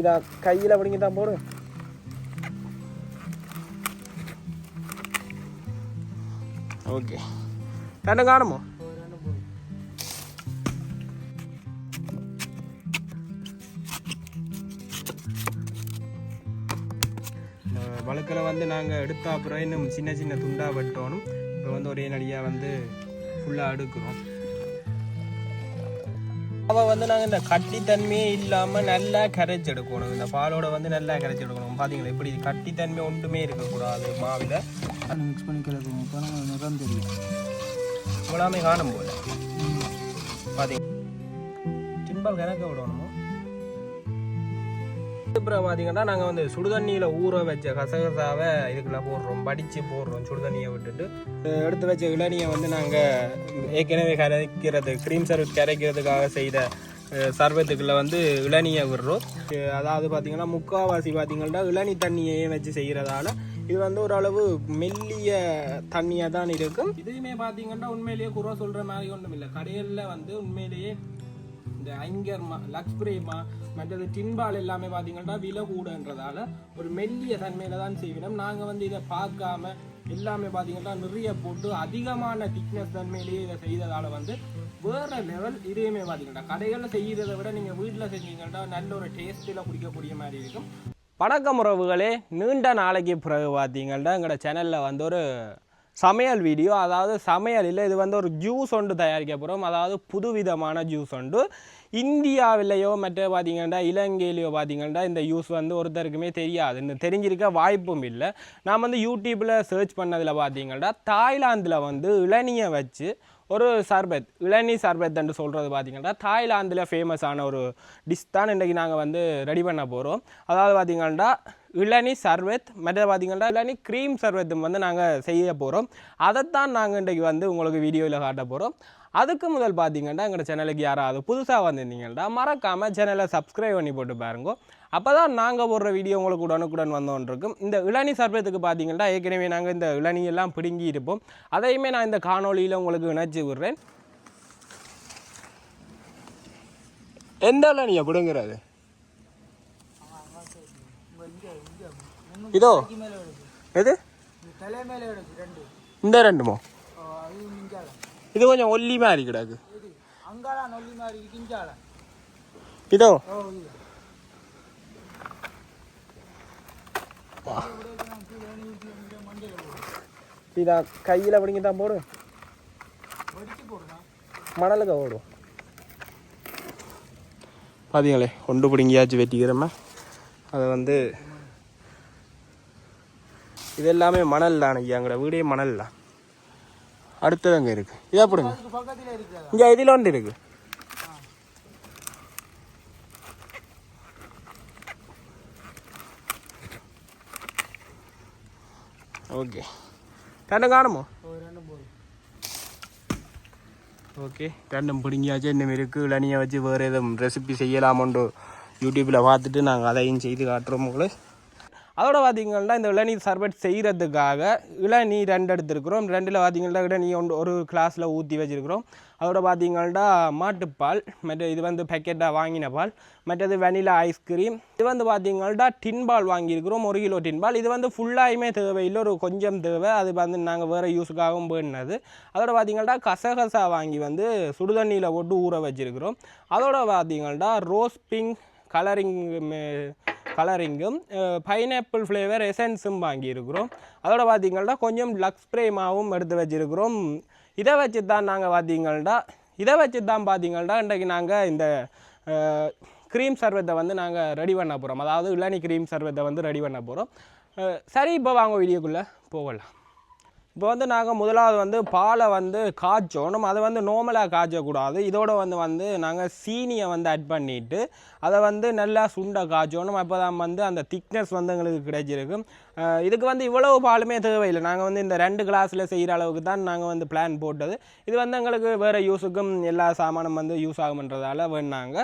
இதை கையில் பிடிங்கி தான் போடு. ஓகே. ரெண்டும் காணுமோ? வழுக்கில் வந்து நாங்கள் எடுத்த அப்புறம் இன்னும் சின்ன சின்ன துண்டாக வெட்டணும். இப்போ வந்து ஒரே நடியாக வந்து ஃபுல்லாக எடுக்கிறோம். அவள் வந்து நாங்கள் இந்த கட்டித்தன்மையே இல்லாமல் நல்லா கரைச்சி எடுக்கணும். இந்த பாலோட வந்து நல்லா கரைச்சி எடுக்கணும். பார்த்தீங்களா இப்படி கட்டித்தன்மை ஒன்றுமே இருக்கக்கூடாது. மாவில். மிக்ஸ் பண்ணி அப்போ நம்ம நிறம் தெரியும். இவ்வளோமே காணும் போல. பார்த்தீங்க டிம்பல் கணக்க விடணுமோ? அப்புறம் பார்த்தீங்கன்னா நாங்கள் வந்து சுடுதண்ணியில் ஊற வச்ச கசகசாவை இதுக்குள்ளே போடுறோம். படித்து போடுறோம் சுடுதண்ணியை விட்டுட்டு. எடுத்து வச்ச இளநியை வந்து நாங்கள் ஏற்கனவே கரைக்கிறது க்ரீம் சர்வீஸ் கரைக்கிறதுக்காக செய்த சர்வத்துக்குள்ளே வந்து இளநியை விடுறோம். அதாவது பார்த்தீங்கன்னா முக்காவாசி பார்த்தீங்கன்னா இளநி தண்ணியையே வச்சு செய்கிறதால இது வந்து ஓரளவு மெல்லிய தண்ணியாக தான் இருக்கும். இதுவுமே பார்த்தீங்கன்னா உண்மையிலேயே குறை சொல்கிற மாதிரி ஒன்றும் இல்லை கடையில் வந்து உண்மையிலேயே இந்த ஐங்கர்மா லக்ஸ்பிரேமா மற்றது டின்பால் எல்லாமே பார்த்தீங்கன்னா விலை கூடன்றதால ஒரு மெல்லிய தன்மையில தான் செய்வினோம். நாங்கள் வந்து இதை பார்க்காம எல்லாமே பார்த்தீங்கன்னா நிறைய போட்டு அதிகமான திக்னஸ் தன்மையிலேயே இதை செய்ததால் வந்து வேற லெவல் இதையுமே பார்த்தீங்கன்னா கடைகளில் செய்கிறத விட நீங்கள் வீட்டில் செஞ்சீங்கன்னா நல்ல ஒரு டேஸ்ட்டில் குடிக்கக்கூடிய மாதிரி இருக்கும். பழக்கம் உறவுகளே நீண்ட நாளைக்கு பிறகு பார்த்தீங்கன்னா எங்களோட சேனலில் வந்து ஒரு சமையல் வீடியோ அதாவது சமையலில் இது வந்து ஒரு ஜூஸ் ஒன்று தயாரிக்க போகிறோம் அதாவது புதுவிதமான ஜூஸ் ஒன்று. இந்தியாவிலேயோ மற்ற பார்த்திங்கன்னா இலங்கையிலையோ பார்த்திங்கன்னா இந்த யூஸ் வந்து ஒருத்தருக்குமே தெரியாது இந்த தெரிஞ்சிருக்க வாய்ப்பும் இல்லை. நான் வந்து யூடியூப்பில் சர்ச் பண்ணதில் பார்த்திங்கன்னா தாய்லாந்தில் வந்து இளநியை வச்சு ஒரு சர்பத் இளநீ சர்பத் என்று சொல்கிறது பார்த்தீங்கன்னா தாய்லாந்தில் ஃபேமஸான ஒரு டிஷ் தான் இன்றைக்கி நாங்கள் வந்து ரெடி பண்ண போகிறோம் அதாவது பார்த்தீங்கன்னா இளநி சர்பத் மற்ற பார்த்தீங்கன்னா இளநி க்ரீம் சர்பத்தும் வந்து நாங்கள் செய்ய போகிறோம் அதைத்தான் நாங்கள் இன்றைக்கி வந்து உங்களுக்கு வீடியோவில் காட்ட போகிறோம் அதுக்கு முதல் பார்த்தீங்கன்னா எங்களோட சேனலுக்கு யாராவது புதுசாக வந்திருந்தீங்கன்னா மறக்காமல் சேனலை சப்ஸ்கிரைப் பண்ணி போட்டு பாருங்க. அப்போ தான் நாங்கள் போடுற வீடியோ உங்களுக்கு உடனுக்குடன் வந்தோன்றிருக்கும். இந்த இளநீ சர்பத்துக்கு பார்த்தீங்கன்னா ஏற்கனவே நாங்கள் இந்த இளநீ எல்லாம் பிடுங்கி இருப்போம். அதையுமே நான் இந்த காணொளியில் உங்களுக்கு இணைச்சி விடுறேன். எந்த இளநியை பிடுங்குறது? இதோ. எது? இந்த ரெண்டுமோ? இது கொஞ்சம் ஒல்லி மாதிரி கிடக்கு. இது. இது இதை கையில் பிடிங்கி தான் போடு. மணலுக்கு ஓடும் பார்த்தீங்களே கொண்டு பிடிங்கியாச்சு வெட்டிக்கிறோம. அதை வந்து இது எல்லாமே மணல் தான் ஐயா எங்களோட வீடே மணல் தான். அடுத்தது அங்கே இருக்குது இதா பிடுங்க. இங்கே இதில் ஒன்று இருக்கு. ஓ ரெண்டும் போதும் ஓகே ரெண்டும் பிடிங்கியாச்சு இன்னும் இருக்குது இளநியை வச்சு வேறு எதுவும் ரெசிபி செய்யலாமோண்டு யூடியூப்பில் பார்த்துட்டு நாங்கள் அதையும் செய்து காட்டுறோம் உங்களுக்கு அதோட பார்த்தீங்கன்னா இந்த இளநீர் சர்பட் செய்கிறதுக்காக இளநீர் ரெண்டு எடுத்துருக்குறோம். ரெண்டில் பார்த்தீங்கன்னா இளநீர் ஒன்று ஒரு கிளாஸில் ஊற்றி வச்சுருக்கிறோம். அதோட பார்த்தீங்கன்னா மாட்டுப்பால் மற்ற இது வந்து பேக்கெட்டாக வாங்கின பால் மற்றது வெனிலா ஐஸ்கிரீம் இது வந்து பார்த்தீங்கன்னா டின் பால் வாங்கியிருக்கிறோம். ஒரு கிலோ டின் பால் இது வந்து ஃபுல்லாயுமே தேவையில்லை. ஒரு கொஞ்சம் தேவை. அது வந்து நாங்கள் வேறு யூஸுக்காகவும் வேணுனது. அதோட பார்த்தீங்கன்னா கசகசா வாங்கி வந்து சுடுதண்ணியில் போட்டு ஊற வச்சுருக்கிறோம். அதோட பார்த்தீங்கன்னா ரோஸ் பிங்க் கலரிங் கலரிங்கும் பைனாப்பிள் ஃப்ளேவர் எசன்ஸும் வாங்கியிருக்கிறோம். அதோட பார்த்தீங்கன்னா கொஞ்சம் லக்ஸ் ஸ்ப்ரே மாவும் எடுத்து வச்சுருக்கிறோம். இதை வச்சு தான் நாங்கள் பார்த்தீங்கன்னா இதை வச்சு தான் பார்த்தீங்கன்னா இன்றைக்கு நாங்கள் இந்த க்ரீம் சர்வத்தை வந்து நாங்கள் ரெடி பண்ண போகிறோம் அதாவது இளநி க்ரீம் சர்வத்தை வந்து ரெடி பண்ண போகிறோம் சரி இப்போ வாங்க வீடியோக்குள்ளே போகலாம். இப்போ வந்து நாங்கள் முதலாவது வந்து பாலை வந்து காய்ச்சோணும் அதை வந்து நோமலாக காய்ச்சக்கூடாது. இதோடு வந்து வந்து நாங்கள் சீனியை வந்து ஆட் பண்ணிவிட்டு அதை வந்து நல்லா சுண்ட காய்ச்சோணும் அப்போ தான் வந்து அந்த திக்னஸ் வந்து எங்களுக்கு கிடைச்சிருக்கு. இதுக்கு வந்து இவ்வளவு பாலுமே தேவையில்லை. நாங்கள் வந்து இந்த ரெண்டு கிளாஸில் செய்கிற அளவுக்கு தான் நாங்கள் வந்து பிளான் போட்டது. இது வந்து எங்களுக்கு வேறு யூஸுக்கும் எல்லா சாமானும் வந்து யூஸ் ஆகும்ன்றதால வேணாங்க.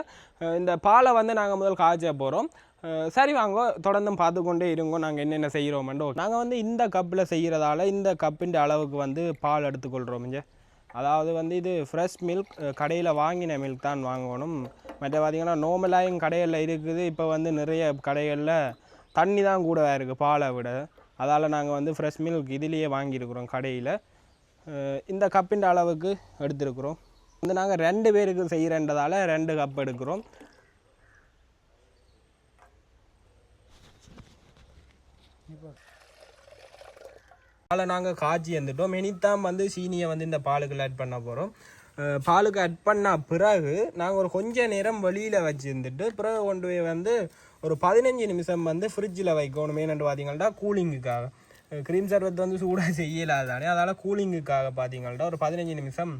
இந்த பாலை வந்து நாங்கள் முதல் காய்ச்ச போகிறோம் சரி வாங்க தொடர்ந்தும் பார்த்து கொண்டே இருங்கோ நாங்கள் என்னென்ன செய்கிறோமெண்டோ நாங்கள் வந்து இந்த கப்பில் செய்கிறதால இந்த கப்பின் அளவுக்கு வந்து பால் எடுத்துக்கொள்கிறோம் இங்கே அதாவது வந்து இது ஃப்ரெஷ் மில்க் கடையில் வாங்கின மில்க் தான் வாங்கணும். மற்ற பார்த்திங்கன்னா நோமலாயும் கடைகளில் இருக்குது. இப்போ வந்து நிறைய கடைகளில் தண்ணி தான் கூட இருக்குது பாலை விட. அதால் நாங்கள் வந்து ஃப்ரெஷ் மில்க் இதுலேயே வாங்கியிருக்கிறோம் கடையில். இந்த கப்பின் அளவுக்கு எடுத்துருக்குறோம். வந்து நாங்கள் ரெண்டு பேருக்கு செய்கிறன்றதால ரெண்டு கப் எடுக்கிறோம். பாலை நாங்கள் காய்ச்சி வந்துட்டோம் இனித்தான் வந்து சீனியை வந்து இந்த பாலுக்கு ஆட் பண்ண போகிறோம் பாலுக்கு ஆட் பண்ண பிறகு நாங்கள் ஒரு கொஞ்ச நேரம் வெளியில் வச்சுருந்துட்டு பிறகு கொண்டு போய் வந்து ஒரு பதினஞ்சு நிமிஷம் வந்து ஃப்ரிட்ஜில் வைக்கணும். ஏன்னு பார்த்தீங்கன்னா கூலிங்குக்காக க்ரீம் சர்வத் வந்து சூடாக செய்யலாதானே அதனால் கூலிங்குக்காக பார்த்தீங்கன்னா ஒரு பதினஞ்சு நிமிஷம்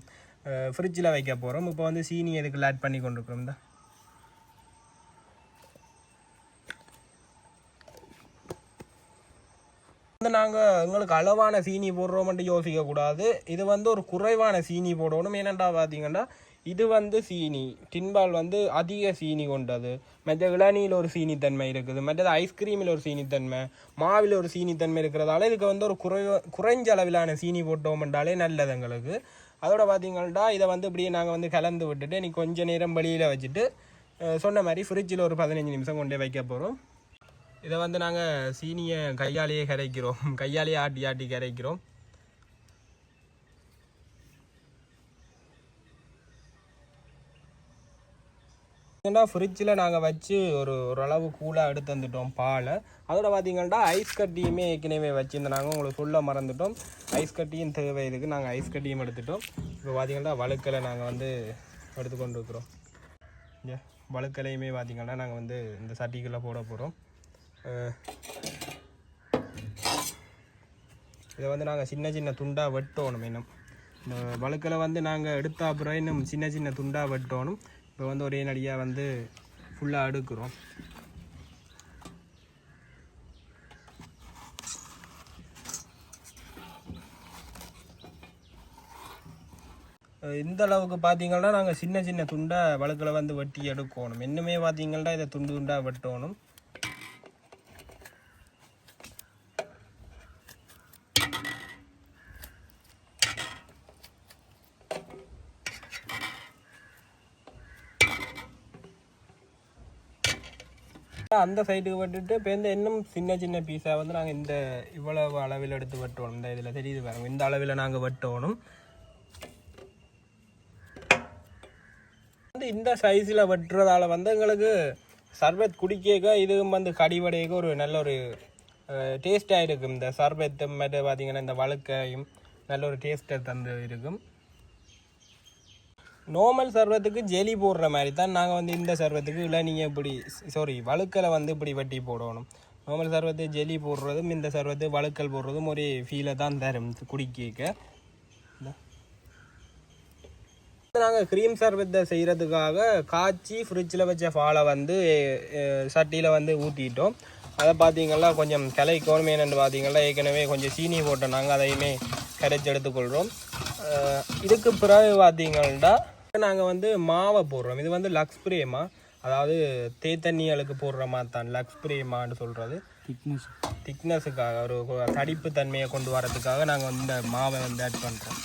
ஃப்ரிட்ஜில் வைக்க போகிறோம் இப்போ வந்து சீனி எதுக்கு ஆட் பண்ணி கொண்டிருக்கிறோம் தான் வந்து நாங்கள் எங்களுக்கு அளவான சீனி போடுறோம்ட்டு யோசிக்கக்கூடாது. இது வந்து ஒரு குறைவான சீனி போடணும். ஏனெண்டா பார்த்தீங்கன்னா இது வந்து சீனி. டின்பால் வந்து அதிக சீனி கொண்டது. மற்ற இளநீயில் ஒரு சீனித்தன்மை இருக்குது. மற்றது ஐஸ்கிரீமில் ஒரு சீனித்தன்மை. மாவில் ஒரு சீனித்தன்மை இருக்கிறதால இதுக்கு வந்து ஒரு குறை குறைஞ்ச அளவிலான சீனி போட்டோம்ன்றாலே நல்லது எங்களுக்கு. அதோட பார்த்தீங்கன்னா இதை வந்து இப்படியே நாங்கள் வந்து கலந்து விட்டுட்டு இன்றைக்கி கொஞ்சம் நேரம் வெளியில் வச்சுட்டு சொன்ன மாதிரி ஃப்ரிட்ஜில் ஒரு பதினஞ்சு நிமிஷம் கொண்டு வைக்க போகிறோம் இதை வந்து நாங்கள் சீனியை கையாலேயே கரைக்கிறோம். கையாலேயே ஆட்டி ஆட்டி கரைக்கிறோம். ஏன்னா ஃப்ரிட்ஜில் நாங்கள் வச்சு ஒரு ஓரளவு கூலாக எடுத்து வந்துட்டோம் பாலை. அதோட பார்த்தீங்கன்னா ஐஸ் கட்டியுமே ஏற்கனவே வச்சுருந்தாங்க. உங்களுக்கு சொல்ல மறந்துட்டோம். ஐஸ் கட்டியும் தேவை. இதுக்கு நாங்கள் ஐஸ் கட்டியும் எடுத்துட்டோம். இப்போ பார்த்தீங்கன்னா வழுக்கலை நாங்கள் வந்து எடுத்து கொண்டு இருக்கிறோம் வழுக்கலையுமே பார்த்தீங்கன்னா நாங்கள் வந்து இந்த சட்டிக்குள்ளே போட போகிறோம் இதை வந்து நாங்கள் சின்ன சின்ன துண்டாக வெட்டோணும் இன்னும். இந்த வழுக்கில் வந்து நாங்கள் எடுத்த அப்புறம் இன்னும் சின்ன சின்ன துண்டாக வெட்டோணும். இப்போ வந்து ஒரே நடியாக வந்து ஃபுல்லாக அடுக்குறோம் இந்த அளவுக்கு பார்த்தீங்கன்னா நாங்கள் சின்ன சின்ன துண்டாக வழுக்கில் வந்து வெட்டி எடுக்கணும். இன்னுமே பார்த்தீங்கன்னா இதை துண்டு துண்டாக வெட்டணும். அந்த சைடுக்கு விட்டுட்டு இப்போ இந்த இன்னும் சின்ன சின்ன பீஸாக வந்து நாங்கள் இந்த இவ்வளவு அளவில் எடுத்து வெட்டணும் இந்த இதில் தெரியுது பாருங்க. இந்த அளவில் நாங்கள் வெட்டணும் வந்து இந்த சைஸில் வெட்டுறதால வந்து எங்களுக்கு சர்பத் குடிக்க இதுவும் வந்து கடிவடையக்கு ஒரு நல்ல ஒரு டேஸ்ட்டாக இருக்கும். இந்த சர்பத்து மற்ற பார்த்தீங்கன்னா இந்த வழுக்கையும் நல்ல ஒரு டேஸ்ட்டை தந்து இருக்கும். நார்மல் சர்வத்துக்கு ஜெலி போடுற மாதிரி தான் நாங்கள் வந்து இந்த சர்வத்துக்கு இல்லை நீங்கள் இப்படி சாரி வழுக்கலை வந்து இப்படி வெட்டி போடணும். நார்மல் சர்வத்து ஜெலி போடுறதும் இந்த சர்வத்து வழுக்கல் போடுறதும் ஒரே ஃபீலை தான் தரும் குடிக்க நாங்கள் க்ரீம் சர்வத்தை செய்கிறதுக்காக காய்ச்சி ஃப்ரிட்ஜில் வச்ச ஃபாலை வந்து சட்டியில் வந்து ஊற்றிட்டோம் அதை பார்த்தீங்கன்னா கொஞ்சம் கிளை என்னென்னு பார்த்தீங்கன்னா ஏற்கனவே கொஞ்சம் சீனி போட்டோம் நாங்கள் அதையுமே கரைச்சி எடுத்துக்கொள்கிறோம் இதுக்கு பிறகு பார்த்தீங்கன்னா நாங்கள் வந்து மாவை போடுறோம். இது வந்து லக்ஸ் பிரேமா. அதாவது தேத்தண்ணிகளுக்கு போடுற மாதிரி தான். லக்ஸ் பிரேமான்னு சொல்கிறது திக்னஸ் திக்னஸுக்காக ஒரு தடிப்பு தன்மையை கொண்டு வரதுக்காக நாங்கள் வந்து இந்த மாவை வந்து ஆட் பண்ணுறோம்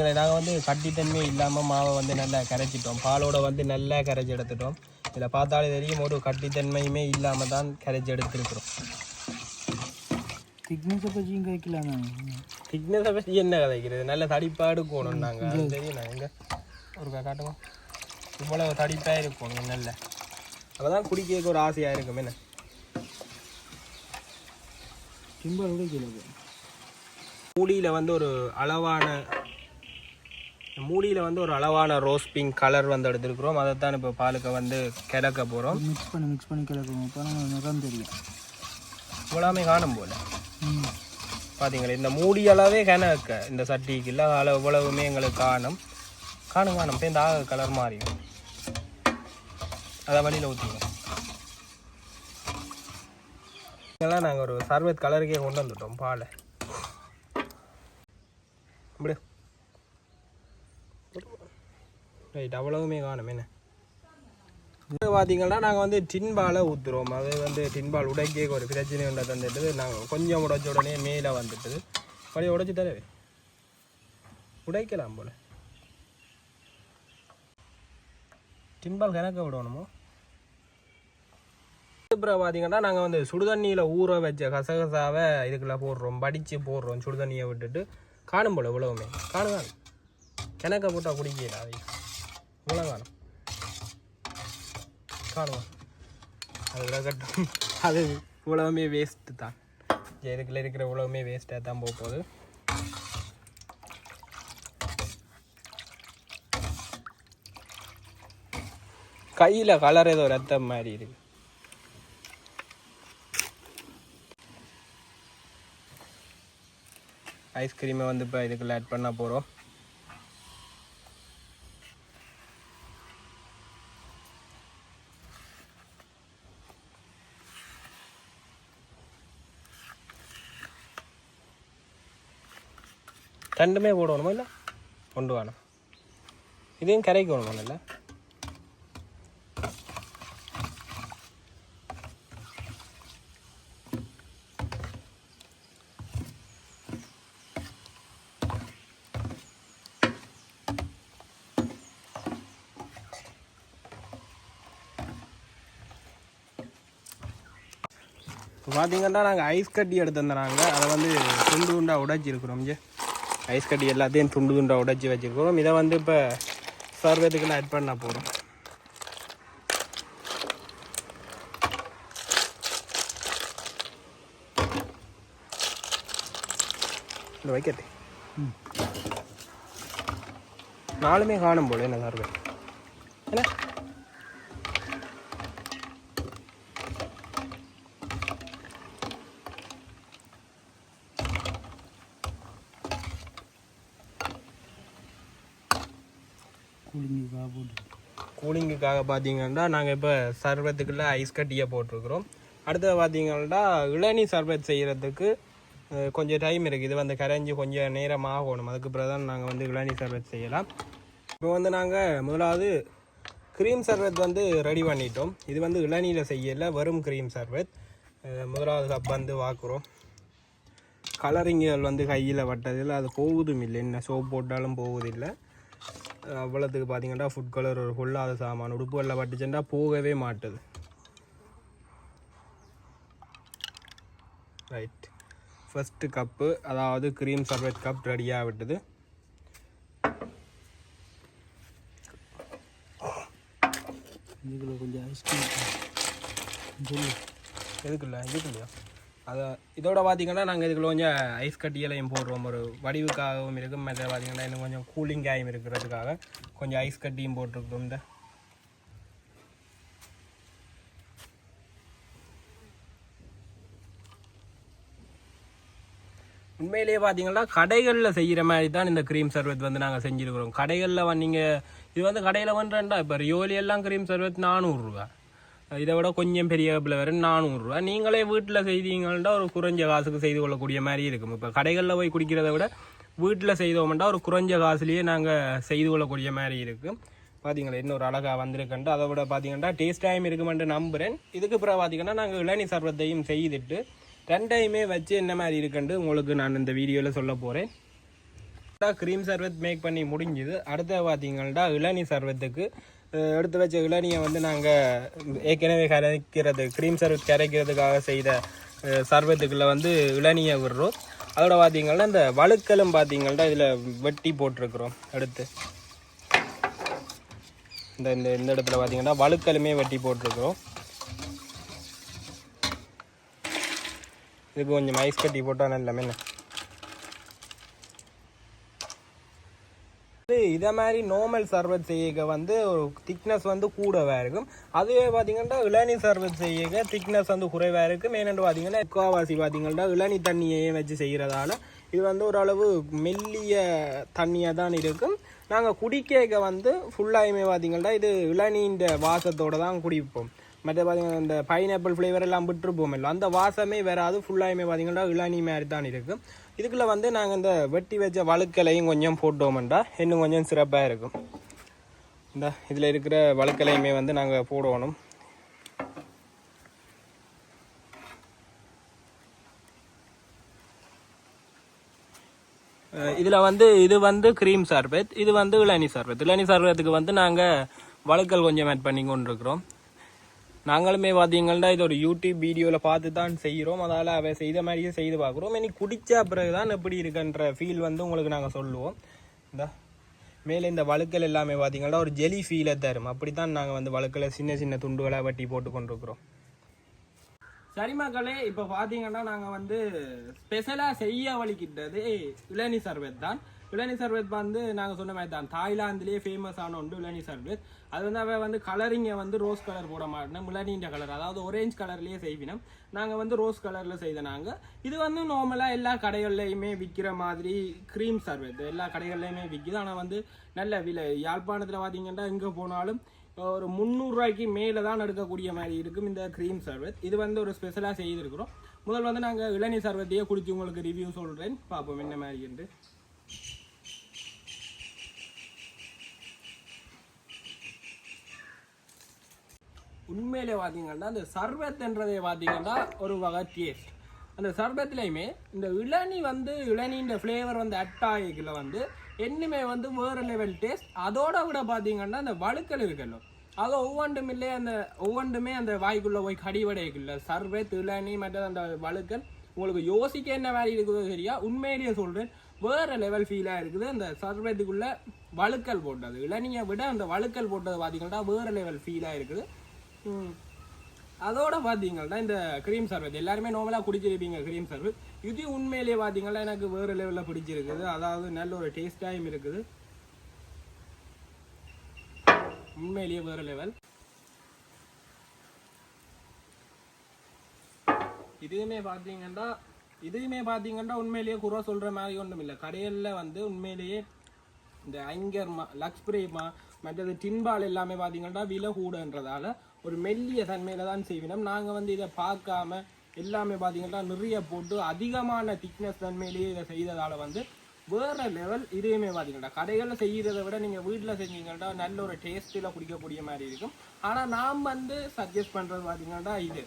நாங்கள் வந்து கட்டித்தன்மை இல்லாமல் மாவை வந்து நல்லா கரைச்சிட்டோம். பாலோட வந்து நல்லா கரைச்சி எடுத்துட்டோம் இதில் பார்த்தாலே தெரியும் ஒரு கட்டித்தன்மையுமே இல்லாமல் தான் கரைச்சி எடுத்துருக்குறோம் திக்னஸை பற்றி இங்கே திக்னஸை பற்றி என்ன கதைக்கிறது? நல்ல தடிப்பாடு போகணும் நாங்கள் தெரியும்? நான் எங்கே? ஒரு காட்டுவோம். இவ்வளோ தடிப்பாக இருக்கணும் நல்ல. அப்போ தான் குடிக்க ஒரு ஆசையாக இருக்கும் என்ன? டிம்பர் கூட கீழே மூடியில் வந்து ஒரு அளவான மூடியில் வந்து ஒரு அளவான ரோஸ் பிங்க் கலர் வந்து எடுத்துருக்குறோம். அதை தான் இப்போ பாலுக்கு வந்து கிடக்க போகிறோம் மிக்ஸ் பண்ணி மிக்ஸ் பண்ணி கிடக்கணும் அப்போ நம்ம நிறம் தெரியும் இவ்வளோமே காணும் போல. பார்த்தீங்களா இந்த மூடி அளவே கணக்க இந்த சட்டிக்கு இல்லை அளவு இவ்வளவுமே எங்களுக்கு காணும். காணும் காணும். இப்போ இந்த ஆக கலர் மாறிடும். அதை வழியில் ஊற்றிங்க இதெல்லாம் நாங்கள் ஒரு சர்வத் கலருக்கே கொண்டு வந்துட்டோம் பாலை. இப்படி ரைட் அவ்வளவுமே காணும் என்ன? பார்த்தீங்கன்னா நாங்கள் வந்து டின்பாலை ஊற்றுறோம் அது வந்து டின்பால் உடைக்கே ஒரு பிரச்சனை உண்டை தந்துட்டு நாங்கள் கொஞ்சம் உடைச்ச உடனே மேலே வந்துட்டுது. அப்படியே உடைச்சி தரவே. உடைக்கலாம் போல். டின்பால் கணக்க விடணுமோ? அப்புறம் பார்த்தீங்கன்னா நாங்கள் வந்து சுடுதண்ணியில் ஊற வச்ச கசகசாவை இதுக்குள்ள போடுறோம். படித்து போடுறோம் சுடுதண்ணியை விட்டுட்டு. காணும் போல் இவ்வளவுமே. காணுதான் கிணக்க போட்டால் குடிக்கல அதை இவ்வளோ காணும் காணுமா அது விலகட்டும் அது இவ்வளவுமே வேஸ்ட்டு தான். இதுக்குள்ள இருக்கிற இவ்வளவுமே வேஸ்ட்டாக தான் போக போகுது. கையில் கலர் ஏதோ ரத்தம் மாதிரி இருக்கு. ஐஸ்கிரீமை வந்து இப்போ இதுக்குள்ள ஆட் பண்ண போகிறோம் ரெண்டுமே போடணுமா இல்லை கொண்டு வேணும் இதையும் கரைக்கு வேணுமா இல்லை இப்போ பார்த்தீங்கன்னா நாங்கள் ஐஸ் கட்டி எடுத்து அதை வந்து துண்டு துண்டாக உடைச்சிருக்கிறோம் இங்கே ஐஸ் கட்டி எல்லாத்தையும் துண்டு துண்டாக உடைச்சி வச்சுருக்கிறோம் இதை வந்து இப்போ சர்வத்துக்குள்ள ஆட் பண்ண போகிறோம் இல்லை வைக்கட்டே. நாலுமே காணும் போல என்ன சர்வே? என்ன கூலிங்காக போட்டு கூலிங்குக்காக பார்த்தீங்கன்னா நாங்கள் இப்போ சர்பத்துக்குள்ளே ஐஸ் கட்டியை போட்டிருக்கிறோம். அடுத்தது பார்த்தீங்கன்னா இளநீ சர்பத் செய்கிறதுக்கு கொஞ்சம் டைம் இருக்குது இது வந்து கரைஞ்சி கொஞ்சம் நேரம் ஆகணும். அதுக்கு பிறகு தான் நாங்கள் வந்து இளநீ சர்பத் செய்யலாம். இப்போ வந்து நாங்கள் முதலாவது க்ரீம் சர்பத் வந்து ரெடி பண்ணிட்டோம். இது வந்து இளநீல செய்யலை வெறும் க்ரீம் சர்பத். முதலாவது கப் வந்து வாக்குறோம். கலரிங்கல் வந்து கையில் வட்டதில் அது போகுதும் இல்லை. என்ன சோப் போட்டாலும் போவதில்லை அவ்வளோத்துக்கு பார்த்தீங்கன்னா ஃபுட் கலர் ஒரு கொள்ளாத சாமான் உடுப்புகளில் பட்டுச்சுன்னா போகவே மாட்டுது. ரைட் ஃபஸ்ட்டு கப்பு அதாவது க்ரீம் சர்பத் கப் ரெடியாக விட்டது. இதுக்குள்ள கொஞ்சம் ஐஸ்கிரீம் எதுக்குல்ல இதுக்குல்லையா அதை இதோட பார்த்தீங்கன்னா நாங்கள் இதுக்குள்ள கொஞ்சம் ஐஸ் கட்டியலையும் போடுறோம். ஒரு வடிவுக்காகவும் இருக்கும். மற்ற பார்த்தீங்கன்னா இன்னும் கொஞ்சம் கூலிங்காகவும் இருக்கிறதுக்காக கொஞ்சம் ஐஸ் கட்டியும் போட்டிருக்கோம் இந்த. உண்மையிலேயே பார்த்தீங்கன்னா கடைகளில் செய்கிற மாதிரி தான் இந்த க்ரீம் சர்வத் வந்து நாங்கள் செஞ்சுருக்கிறோம். கடைகளில் நீங்கள் இது வந்து கடையில் வந்துட்டா இப்போ ரியோலி எல்லாம் க்ரீம் சர்வத் நானூறுரூவா இதை விட கொஞ்சம் பெரிய கப்பில் வரும் நானூறுரூவா நீங்களே வீட்டில் செய்தீங்கன்னா ஒரு குறைஞ்ச காசுக்கு செய்து கொள்ளக்கூடிய மாதிரி இருக்கும். இப்போ கடைகளில் போய் குடிக்கிறத விட வீட்டில் செய்தோம்னா ஒரு குறைஞ்ச காசுலேயே நாங்கள் செய்து கொள்ளக்கூடிய மாதிரி இருக்கும். பார்த்தீங்களா இன்னொரு அழகாக வந்திருக்கன்ட்டு. அதை விட பார்த்தீங்கன்னா டேஸ்டாகவும் இருக்குமென்று நம்புகிறேன் இதுக்கு பிறகு பார்த்தீங்கன்னா நாங்கள் இளநீ சர்பத்தையும் செய்துட்டு ரெண்டையுமே வச்சு என்ன மாதிரி இருக்குன்ட்டு உங்களுக்கு நான் இந்த வீடியோவில் சொல்ல போகிறேன் க்ரீம் சர்வத் மேக் பண்ணி முடிஞ்சுது. அடுத்த பார்த்தீங்கன்னா இளநி சர்வத்துக்கு எடுத்து வச்ச இளநியை வந்து நாங்கள் ஏற்கனவே கரைக்கிறது க்ரீம் சர்வத் கரைக்கிறதுக்காக செய்த சர்வத்துக்குள்ளே வந்து இளநியை விடுறோம். அதோட பார்த்தீங்கன்னா இந்த வழுக்கலும் பார்த்தீங்கன்னா இதில் வெட்டி போட்டிருக்கிறோம் எடுத்து இந்த இந்த இந்த இடத்துல பார்த்தீங்கன்னா வழுக்கலுமே வெட்டி போட்டிருக்கிறோம். இதுக்கு கொஞ்சம் ஐஸ் கட்டி போட்டால் நல்ல என்ன இதை மாதிரி நார்மல் சர்வத் செய்யக்க வந்து ஒரு திக்னஸ் வந்து கூடவாக இருக்கும். அதுவே பார்த்தீங்கன்னா இளநி சர்வத் செய்யக்க திக்னஸ் வந்து குறைவாக இருக்கும். ஏனென்று பார்த்தீங்கன்னா முக்காவாசி பார்த்தீங்கன்னா இளநி தண்ணியையே வச்சு செய்கிறதால இது வந்து ஓரளவு மெல்லிய தண்ணியாக தான் இருக்கும். நாங்கள் குடிக்க வந்து ஃபுல்லாயுமே பார்த்தீங்கன்னா இது இளநீண்ட வாசத்தோடு தான் குடிப்போம். மற்ற பார்த்தீங்கன்னா இந்த பைனாப்பிள் ஃப்ளேவர் எல்லாம் விட்டுருப்போம் இல்லை அந்த வாசமே வராது. ஃபுல்லாயுமே பார்த்தீங்கன்னா இளநீ மாதிரி தான் இருக்கும். இதுக்குள்ள வந்து நாங்கள் இந்த வெட்டி வச்ச வழுக்கலையும் கொஞ்சம் போட்டோம்டா. இன்னும் கொஞ்சம் சிறப்பாக இருக்கும். இந்த இதில் இருக்கிற வழுக்கலையுமே வந்து நாங்கள் போடணும். இதில் வந்து இது வந்து க்ரீம் சர்பத் இது வந்து இளநி சர்பத் இளநி சர்பத்துக்கு வந்து நாங்கள் வழுக்கல் கொஞ்சம் ஆட் பண்ணி கொண்டிருக்கிறோம். நாங்களுமே பார்த்தீங்கன்னா இது ஒரு யூடியூப் வீடியோவில் பார்த்து தான் செய்கிறோம் அதால் அவ செய்த மாதிரியே செய்து பார்க்குறோம். இனி குடித்த பிறகு தான் எப்படி இருக்குன்ற ஃபீல் வந்து உங்களுக்கு நாங்கள் சொல்லுவோம். இந்த மேலே இந்த வழுக்கல் எல்லாமே பார்த்தீங்கன்னா ஒரு ஜெலி ஃபீலை தரும். அப்படி தான் நாங்கள் வந்து வழுக்கலை சின்ன சின்ன துண்டுகளாக வெட்டி போட்டு கொண்டிருக்கிறோம். சரி மக்களே இப்போ பார்த்தீங்கன்னா நாங்கள் வந்து ஸ்பெஷலாக செய்ய வலிக்கின்றது இளநீ சர்வத் தான். இளநி சர்வத் வந்து நாங்கள் சொன்ன மாதிரி தான் தாய்லாந்துலேயே ஃபேமஸ் ஆன ஒன்று இளநி சர்வத் அது வந்து அவள் வந்து கலரிங்கை வந்து ரோஸ் கலர் போட மாட்டேன் இளநீண்ட கலர் அதாவது ஒரேஞ்ச் கலர்லேயே செய்வினோம். நாங்கள் வந்து ரோஸ் கலரில் செய்த நாங்கள் இது வந்து நார்மலாக எல்லா கடைகள்லையுமே விற்கிற மாதிரி க்ரீம் சர்வத் எல்லா கடைகள்லையுமே விற்கிது ஆனால் வந்து நல்ல விலை. யாழ்ப்பாணத்தில் பார்த்தீங்கன்னா எங்கே போனாலும் ஒரு முந்நூறுரூவாய்க்கு மேலே தான் எடுக்கக்கூடிய மாதிரி இருக்கும் இந்த க்ரீம் சர்வத் இது வந்து ஒரு ஸ்பெஷலாக செய்திருக்கிறோம். முதல் வந்து நாங்கள் இளநீர் சர்வத்தையே குடித்து உங்களுக்கு ரிவ்யூ சொல்கிறேன் பார்ப்போம் என்ன மாதிரி என்று உண்மையிலே பார்த்தீங்கன்னா அந்த சர்வத்துன்றதை பார்த்தீங்கன்னா ஒரு வகை டேஸ்ட் அந்த சர்பத்துலேயுமே இந்த இளநி வந்து இளநின்ற ஃப்ளேவர் வந்து அட் ஆகிக்கல வந்து என்னுமே வந்து வேறு லெவல் டேஸ்ட் அதோட விட பார்த்தீங்கன்னா அந்த வழுக்கல் இருக்கணும் அது ஒவ்வொன்றுமில்லே அந்த ஒவ்வொன்றுமே அந்த வாய்க்குள்ளே போய் கடிவடைக்குள்ள சர்பத் இளநி மற்ற அந்த வழுக்கல். உங்களுக்கு யோசிக்க என்ன வேலை இருக்குதோ சரியா உண்மையிலேயே சொல்கிறேன் வேறு லெவல் ஃபீலாக இருக்குது. அந்த சர்பத்துக்குள்ளே வழுக்கல் போட்டது. இளநியை விட அந்த வழுக்கல் போட்டது பார்த்தீங்கன்னா வேறு லெவல் ஃபீலாக இருக்குது. அதோட பார்த்தீங்கன்னா இந்த க்ரீம் சர்பத் எல்லாருமே நார்மலாக குடிச்சிருப்பீங்க க்ரீம் சர்பத் இது உண்மையிலேயே பார்த்தீங்கன்னா எனக்கு வேறு லெவலில் பிடிச்சிருக்குது. அதாவது நல்ல ஒரு டேஸ்டாகவும் இருக்குது. உண்மையிலேயே வேறு லெவல் இதுவுமே பார்த்தீங்கன்னா இதுவுமே பார்த்தீங்கன்னா உண்மையிலேயே குறை சொல்கிற மாதிரி ஒன்றும் இல்லை. கடையில் வந்து உண்மையிலேயே இந்த ஐங்கர்மா லக்ஸ்பிரேமா மற்றது டின்பால் எல்லாமே பார்த்தீங்கன்னா விலை கூடன்றதால ஒரு மெல்லிய தன்மையில் தான் செய்வினோம். நாங்கள் வந்து இதை பார்க்காம எல்லாமே பார்த்தீங்கன்னா நிறைய போட்டு அதிகமான திக்னஸ் தன்மையிலேயே இதை செய்ததால் வந்து வேற லெவல் இதுவுமே பார்த்தீங்கன்னா கடைகளில் செய்கிறத விட நீங்கள் வீட்டில் செஞ்சீங்கன்னா நல்ல ஒரு டேஸ்ட்டில் குடிக்கக்கூடிய மாதிரி இருக்கும். ஆனால் நாம் வந்து சஜஸ்ட் பண்ணுறது பார்த்தீங்கன்னா இது.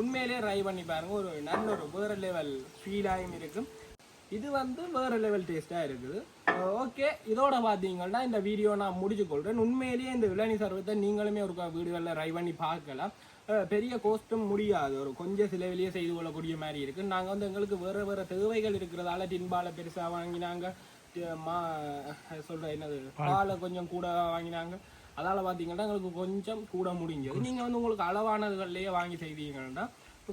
உண்மையிலேயே ட்ரை பண்ணி பாருங்கள் ஒரு நல்ல ஒரு வேற லெவல் ஃபீலாகவும் இருக்கும். இது வந்து வேற லெவல் டேஸ்ட்டாக இருக்குது. ஓகே இதோட பார்த்தீங்கன்னா இந்த வீடியோ நான் முடிச்சு கொள்கிறேன் உண்மையிலேயே இந்த இளநீ சர்வத்தை நீங்களுமே ஒரு வீடுகளில் ட்ரை பண்ணி பார்க்கலாம். பெரிய கோஸ்ட்டும் முடியாது. ஒரு கொஞ்சம் சிலவிலேயே செய்து கொள்ளக்கூடிய மாதிரி இருக்குது நாங்கள் வந்து எங்களுக்கு வேறு வேறு தேவைகள் இருக்கிறதால டின்பாலை பெருசாக வாங்கினாங்க. மா சொல்கிற என்னது? பாலை. கொஞ்சம் கூட வாங்கினாங்க. அதால் பார்த்தீங்கன்னா எங்களுக்கு கொஞ்சம் கூட முடிஞ்சது. நீங்கள் வந்து உங்களுக்கு அளவானதுகள்லேயே வாங்கி செய்தீங்கன்னா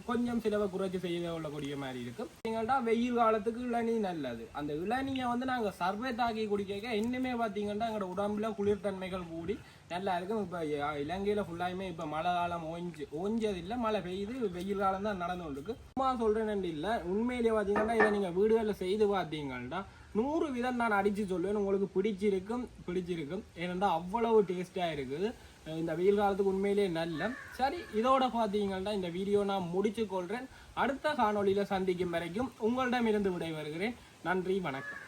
கொஞ்சம் செலவை குறைச்சி செய்ய கொள்ளக்கூடிய மாதிரி இருக்கும். பார்த்தீங்கன்னா வெயில் காலத்துக்கு இளநீ நல்லது. அந்த இளநியை வந்து நாங்கள் சர்வே தாக்கி குடிக்க இன்னுமே பார்த்தீங்கன்னா எங்களோட உடம்புல குளிர்தன்மைகள் கூடி நல்லா இருக்கும். இப்போ இலங்கையில் ஃபுல்லாயுமே இப்போ மழை காலம் ஓஞ்சு ஓஞ்சது இல்லை மழை பெய்யுது வெயில் காலம் தான் நடந்து கொண்டிருக்கு சும்மா சொல்கிறேன்னு இல்லை. உண்மையிலேயே பார்த்தீங்கன்னா இதை நீங்கள் வீடுகளில் செய்து பார்த்தீங்கன்னா நூறு விதம் நான் அடித்து சொல்லுவேன் உங்களுக்கு பிடிச்சிருக்கும் பிடிச்சிருக்கும். ஏனென்றால் அவ்வளவு டேஸ்ட்டாக இருக்குது. இந்த வெயில் காலத்துக்கு உண்மையிலேயே நல்ல. சரி இதோட பார்த்தீங்கன்னா இந்த வீடியோ நான் முடிச்சு கொள்கிறேன் அடுத்த காணொளியில் சந்திக்கும் வரைக்கும் உங்களிடமிருந்து வருகிறேன் நன்றி வணக்கம்.